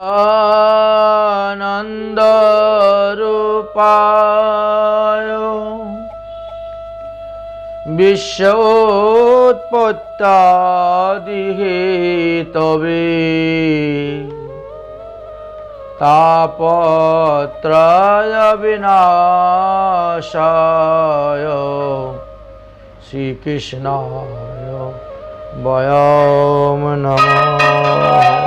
আনন্দরূপায় বিশ্বোৎপত্তাদিহে তবে তাপত্রয় বিনাশায় শ্রীকৃষ্ণায় বয়ম নমঃ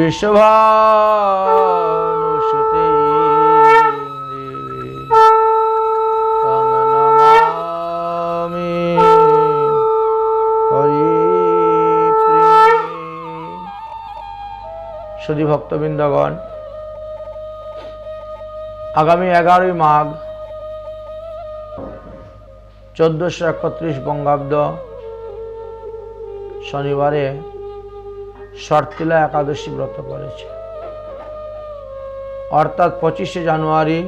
বিশ্বভানুসুতে দেবী তং নমামি হরিপ্রিয়ে। সুধী ভক্তবৃন্দগণ আগামী এগারোই মাঘ চোদ্দোশো একত্রিশ বঙ্গাব্দ শনিবারে শর্তিলা একাদশী ব্রত করেছে। অর্থাৎ পঁচিশে জানুয়ারি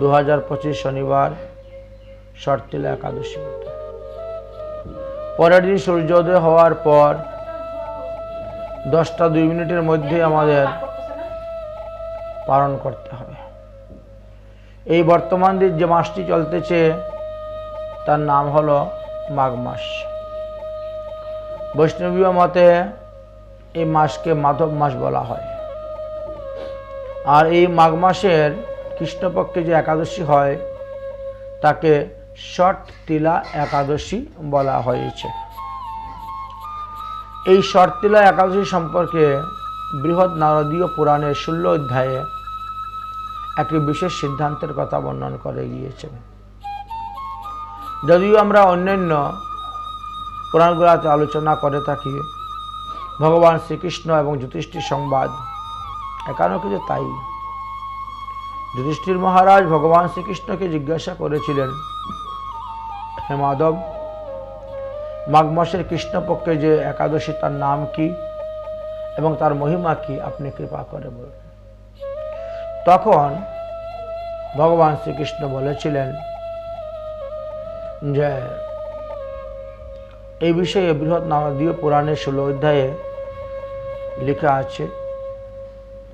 দু হাজার পঁচিশ শনিবার শর্তিলা একাদশী ব্রত। পরের দিন সূর্যোদয় হওয়ার পর দশটা দুই মিনিটের মধ্যে আমাদের পালন করতে হবে। এই বর্তমান দিন যে মাসটি চলতেছে, তার নাম হলো মাঘ মাস। বৈষ্ণবীয় মতে এই মাসকে মাধব মাস বলা হয়। আর এই মাঘ মাসের কৃষ্ণপক্ষে যে একাদশী হয়, তাকে ষট তিলা একাদশী বলা হয়েছে। এই শর্তিলা একাদশী সম্পর্কে বৃহৎ নারদীয় পুরাণের ষোলো অধ্যায়ে একটি বিশেষ সিদ্ধান্তের কথা বর্ণন করে গিয়েছেন যদিও আমরা অন্যান্য পুরাণগুলোতে আলোচনা করে থাকি। ভগবান শ্রীকৃষ্ণ এবং যুধিষ্ঠির সংবাদ। একানো কিছু তাই? যুধিষ্ঠির মহারাজ ভগবান শ্রীকৃষ্ণকে জিজ্ঞাসা করেছিলেন, হে মাধব মাঘ মাসের কৃষ্ণপক্ষে যে একাদশী তার নাম কি এবং তার মহিমা কি আপনি কৃপা করে বলুন? তখন ভগবান শ্রীকৃষ্ণ বলেছিলেন, যে এই বিষয়ে বৃহৎ নামদীয় পুরাণের ষোলো অধ্যায়ে লেখা আছে।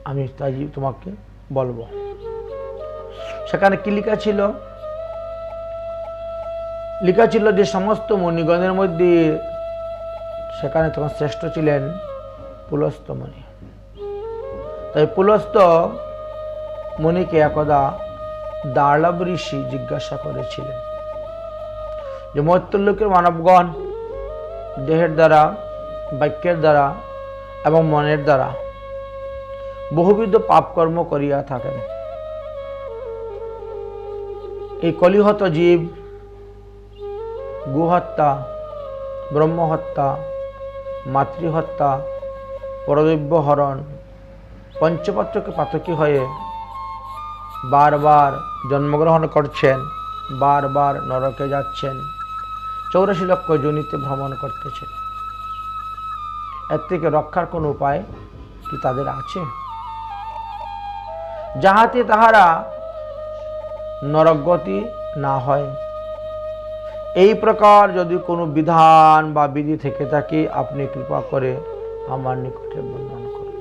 আমি তাই তোমাকে বলব। সেখানে কি লেখা ছিল? লেখা ছিল যে সমস্ত মণিগণের মধ্যে সেখানে তখন শ্রেষ্ঠ ছিলেন পুলস্ত মণি তাই পুলস্ত মণিকে একদা দার্লাব ঋষি জিজ্ঞাসা করেছিলেন যে মৈত্যলোকের মানবগণ দেহের দ্বারা, বাক্যের দ্বারা এবং মনের দ্বারা বহুবিধ পাপকর্ম করিয়া থাকেন। এই কলিহত জীব, গুহত্যা, ব্রহ্মহত্যা, মাতৃহত্যা, পরদৈব্য হরণ, পঞ্চপাত্রকে পাতকী হয়ে বারবার জন্মগ্রহণ করছেন, বারবার নরকে যাচ্ছেন। চৌরাশি লক্ষ জনিতে ভ্রমণ করতেছেন এর থেকে রক্ষার কোনো উপায় কি তাদের আছে? যাহাতে তাহারা নরকগতি না হয়। এই প্রকার যদি কোনো বিধান বা বিধি থেকে থাকে, আপনি কৃপা করে আমার নিকটে বর্ণন করুন।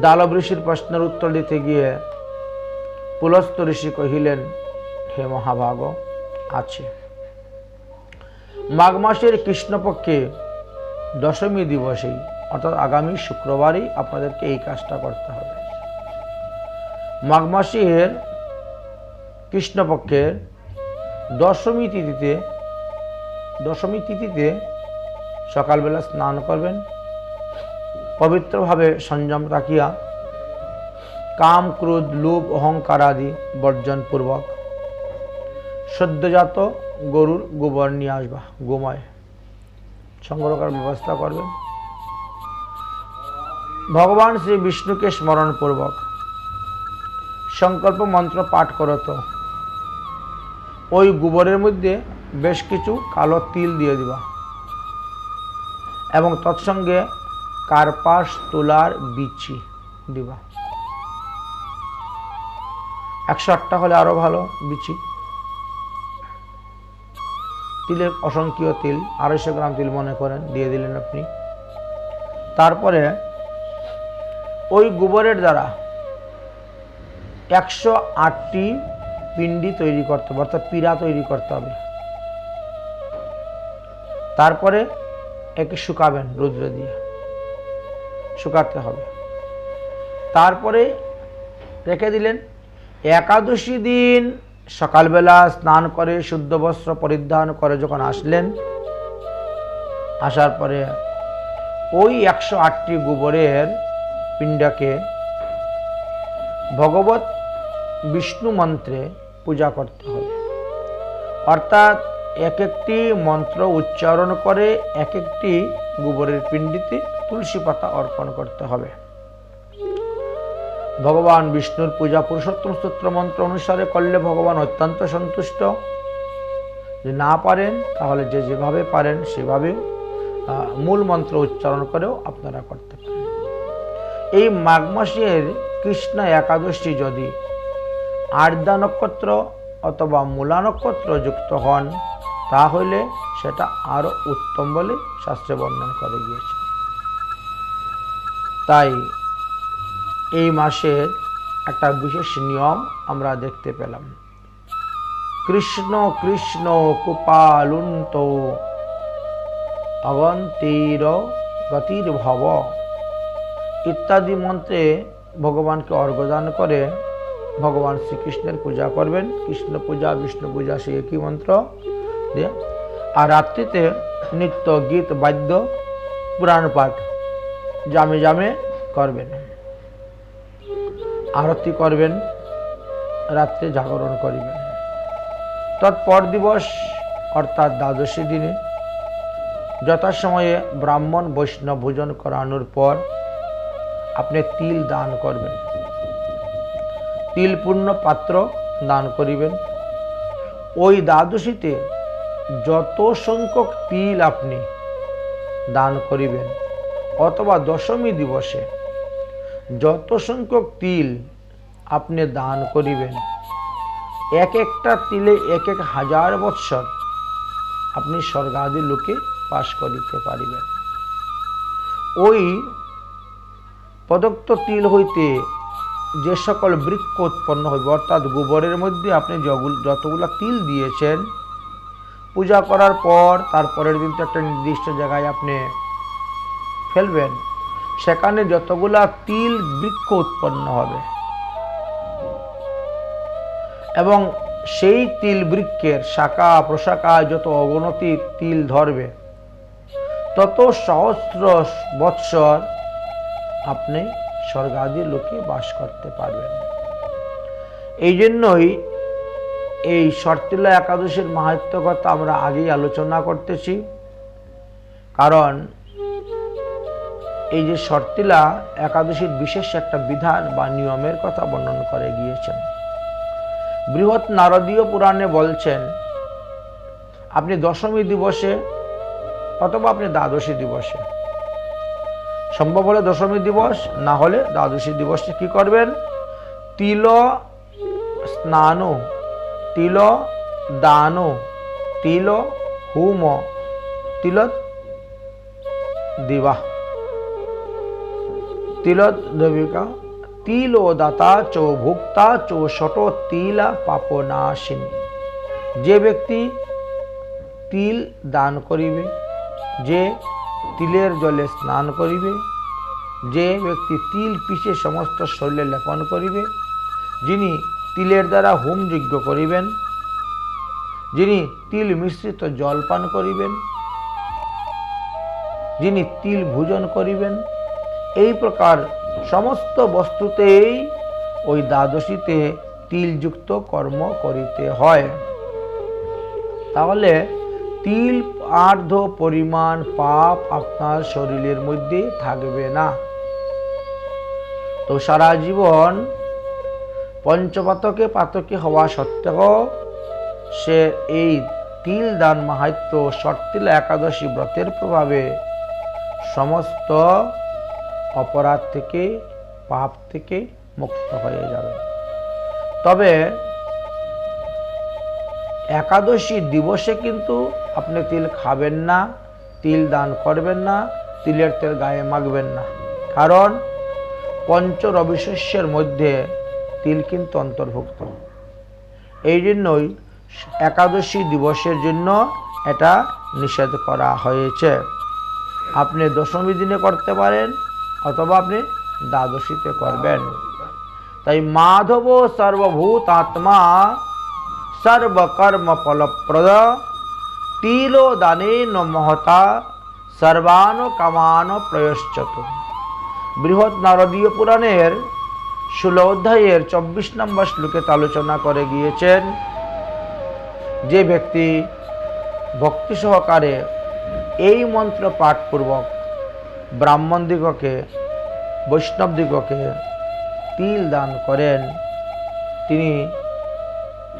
দালব ঋষির প্রশ্নের উত্তর দিতে গিয়ে পুলস্ত ঋষি কহিলেন, হে মহাভাগ আছে। মাঘ মাসের কৃষ্ণপক্ষে দশমী দিবসেই, অর্থাৎ আগামী শুক্রবারই আপনাদেরকে এই কাজটা করতে হবে। মাঘ মাসের কৃষ্ণপক্ষের দশমী তিথিতে দশমী তিথিতে সকালবেলা স্নান করবেন। পবিত্রভাবে সংযম রাখিয়া কাম, ক্রোধ, লোভ, অহংকার আদি বর্জনপূর্বক সদ্যজাত গরুর গোবর নিয়ে আসবা, গোময়। সংগ্রহ করার ব্যবস্থা করবেন ভগবান শ্রী বিষ্ণুকে স্মরণপূর্বক সংকল্প মন্ত্র পাঠ করত ওই গোবরের মধ্যে বেশ কিছু কালো তিল দিয়ে দিবা। এবং তৎসঙ্গে কার্পাস, তুলার বিচি দিবা। একশো আটটা হলে আরও ভালো বিচি। তিলের অসংখ্য তিল, আড়াইশো গ্রাম তিল মনে করেন, দিয়ে দিলেন আপনি। তারপরে ওই গোবরের দ্বারা একশো আটটি পিণ্ডি তৈরি করতে হবে, অর্থাৎ পিড়া তৈরি করতে হবে। তারপরে একে শুকাবেন রৌদ্রে দিয়ে। শুকাতে হবে। তারপরে রেখে দিলেন একাদশী দিন। সকালবেলা স্নান করে, শুদ্ধ বস্ত্র পরিধান করে যখন আসলেন, আসার পরে ওই একশো আটটি গোবরের পিণ্ডকে ভগবত বিষ্ণু মন্ত্রে পূজা করতে হবে। অর্থাৎ এক একটি মন্ত্র উচ্চারণ করে এক একটি গোবরের পিণ্ডিতে তুলসী পাতা অর্পণ করতে হবে। ভগবান বিষ্ণুর পূজা পুরুষোত্তম স্তোত্র মন্ত্র অনুসারে করলে ভগবান অত্যন্ত সন্তুষ্ট। যে না পারেন, তাহলে যে যেভাবে পারেন সেভাবে মূল মন্ত্র উচ্চারণ করেও আপনারা করতে পারেন। এই মাঘ মাসের কৃষ্ণ একাদশী যদি আর্দা নক্ষত্র অথবা মূলা নক্ষত্র যুক্ত হন, তাহলে সেটা আরও উত্তম বলে শাস্ত্রে বর্ণন করে গিয়েছে। তাই এই মাসের একটা বিশেষ নিয়ম আমরা দেখতে পেলাম। কৃষ্ণ কৃষ্ণ কুপালুন্ত অগন্তীর গতির ভব ইত্যাদি মন্ত্রে ভগবানকে অর্ঘদান করে ভগবান শ্রীকৃষ্ণের পূজা করবেন। কৃষ্ণ পূজা, বিষ্ণু পূজা সেই একই মন্ত্র আর রাত্রিতে নিত্য গীত, বাদ্য, পুরাণ পাঠ জামে জামে করবেন। আরতি করবেন, রাত্রে জাগরণ করিবেন। তৎপর দিবস, অর্থাৎ দ্বাদশী দিনে, যথাসময়ে ব্রাহ্মণ বৈষ্ণব ভোজন করানোর পর আপনি তিল দান করবেন। তিলপূর্ণ পাত্র দান করিবেন। ওই দ্বাদশীতে যত সংখ্যক তিল আপনি দান করিবেন, অথবা দশমী দিবসে যত সংখ্যক তিল আপনি দান করিবেন, এক একটা তিলে এক এক হাজার বৎসর আপনি স্বর্গাদি লোকে পাশ করিতে পারিবেন। ওই প্রদত্ত তিল হইতে যে সকল বৃক্ষ উৎপন্ন হইবে, অর্থাৎ গোবরের মধ্যে আপনি যতগুলা তিল দিয়েছেন, পূজা করার পর তারপরের দিন তো একটা নির্দিষ্ট জায়গায় আপনি ফেলবেন। সেখানে যতগুলা তিল বৃক্ষ উৎপন্ন হবে। এবং সেই তিল বৃক্ষের শাখা প্রশাখা যত অবনতি তিল ধরবে, তত সহস্র বৎসর আপনি স্বর্গাদি লোকে বাস করতে পারবেন। এই জন্যই এই শর্তিলা একাদশীর মাহাত্ম কথা আমরা আগেই আলোচনা করতেছি। কারণ এই যে শর্তিলা একাদশীর বিশেষ একটা বিধান বা নিয়মের কথা বর্ণন করে গিয়েছেন। বৃহৎ নারদীয় পুরাণে বলছেন, আপনি দশমী দিবসে অথবা আপনি দ্বাদশী দিবসে। সম্ভব হলে দশমী দিবস, না হলে দ্বাদশী দিবসে কি করবেন? তিল স্নান, তিল দান, তিল হুম, তিল দিবা তিলত দেবিকা তিল ও দাতা চো ভুক্তা চো শট তিলা পাপনাশিনী। যে ব্যক্তি তিল দান করিবে, যে তিলের জলে স্নান করিবে, যে ব্যক্তি তিল পিষে সমস্ত শরীরে লেপন করিবে, যিনি তিলের দ্বারা হোম যজ্ঞ করিবেন, যিনি তিল মিশ্রিত জল পান করিবেন, যিনি তিল ভোজন করিবেন এই প্রকার সমস্ত বস্তুতেই ওই দ্বাদশীতে তিলযুক্ত কর্ম করিতে হয়। তাহলে তিল আর্ধ পরিমাণ পাপ আপনার শরীরের মধ্যে থাকবে না। তো সারা জীবন পঞ্চপাতকে পাতকে হওয়া সত্ত্বেও সে এই তিল দান মাহাত্ম শর্তিলা একাদশী ব্রতের প্রভাবে সমস্ত অপরাধ থেকে, পাপ থেকে মুক্ত হয়ে যাবে। তবে একাদশী দিবসে কিন্তু আপনি তিল খাবেন না, তিল দান করবেন না, তিলের তেল গায়ে মাখবেন না। কারণ পঞ্চ রবিশস্যের মধ্যে তিল কিন্তু অন্তর্ভুক্ত। এই জন্যই একাদশী দিবসের জন্য এটা নিষেধ করা হয়েছে। আপনি দশমী দিনে করতে পারেন অথবা আপনি দ্বাদশীতে করবেন। তাই মাধব সর্বভূত আত্মা সর্বকর্ম ফলপ্রদ তিলো দানেন মহতা সর্বান কামান প্রয়শ্চত। বৃহৎ নারদীয় পুরাণের ষোলো অধ্যায়ের চব্বিশ নম্বর শ্লোকে আলোচনা করে গিয়েছেন যে ব্যক্তি ভক্তি সহকারে এই মন্ত্র পাঠপূর্বক ব্রাহ্মণ দিগকে, বৈষ্ণব দিগকে তিল দান করেন। তিনি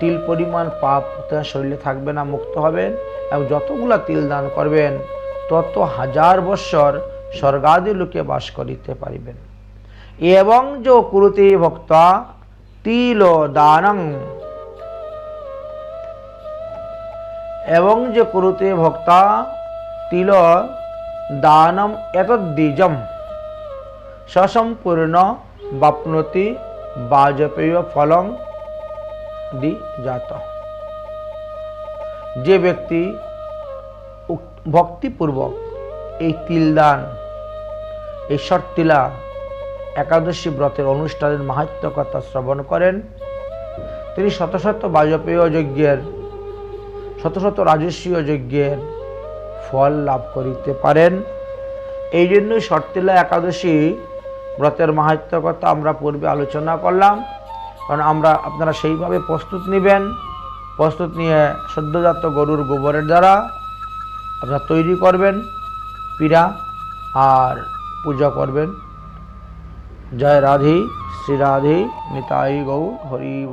তিল পরিমাণ পাপ তার শরীরে থাকবে না, মুক্ত হবেন এবং যতগুলা তিল দান করবেন, তত হাজার বৎসর স্বর্গাদি লোকে বাস করিতে পারিবেন। এবং যে কুরুতে ভক্তা তিল দানং। এবং যে কুরুতে ভক্তা তিল দানম এতদ্বীজম সসম্পূর্ণ বাপ্নতি বাজপেয় ফলং দি জাত যে ব্যক্তি ভক্তিপূর্বক এই তিলদান, এই শর্তিলা একাদশী ব্রতের অনুষ্ঠানের মাহাত্ম কথা শ্রবণ করেন, তিনি শত শত বাজপেয় যজ্ঞের, শত শত রাজস্বীয় যজ্ঞের ফল লাভ করিতে পারেন। এই জন্যই শর্তিলা একাদশী ব্রতের মাহাত্ম কথা আমরা পূর্বে আলোচনা করলাম। কারণ আমরা, আপনারা সেইভাবে প্রস্তুত নেবেন। প্রস্তুত নিয়ে সদ্যজাত গরুর গোবরের দ্বারা আপনারা তৈরি করবেন, পীড়া আর পূজা করবেন। জয় রাধি, শ্রী রাধে, নিতাই গৌর, হরি